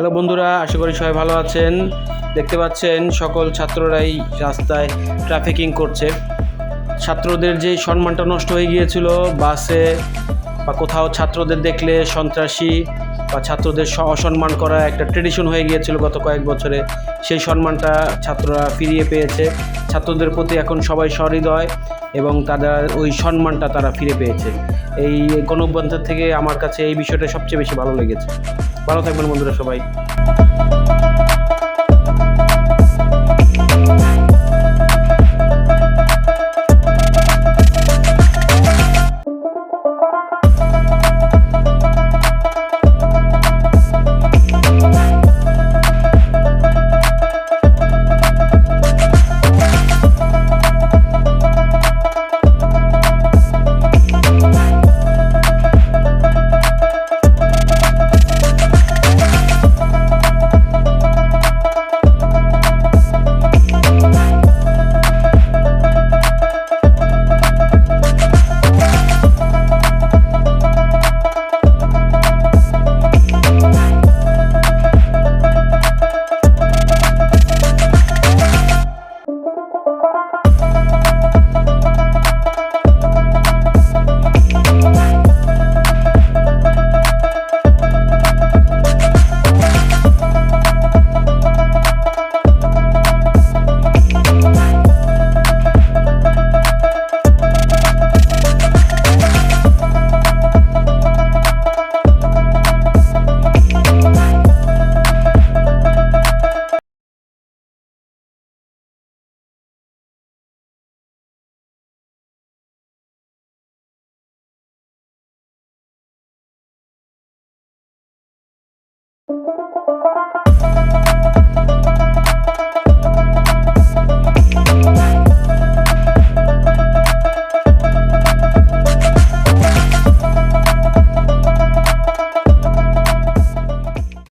Hello বন্ধুরা, আশা করি সবাই ভালো আছেন। দেখতে পাচ্ছেন, সকল ছাত্ররাই রাস্তায় ট্রাফিকিং করছে। ছাত্রদের যে সম্মানটা নষ্ট হয়ে গিয়েছিল, বাসে বা কোথাও ছাত্রদের দেখলে সন্ত্রাসী বা ছাত্রদের অসম্মান করা একটা ট্রেডিশন হয়ে গিয়েছিল গত কয়েক বছরে। সেই সম্মানটা ছাত্ররা ফিরিয়ে পেয়েছে। ছাত্রদের প্রতি এখন সবাই সহৃদয় এবং তাদের ওই সম্মানটা তারা ফিরে পেয়েছে। এই গণঅভ্যন্তর থেকে আমার কাছে এই বিষয়টা সবচেয়ে বেশি ভালো লেগেছে। ভালো থাকবেন বন্ধুরা সবাই।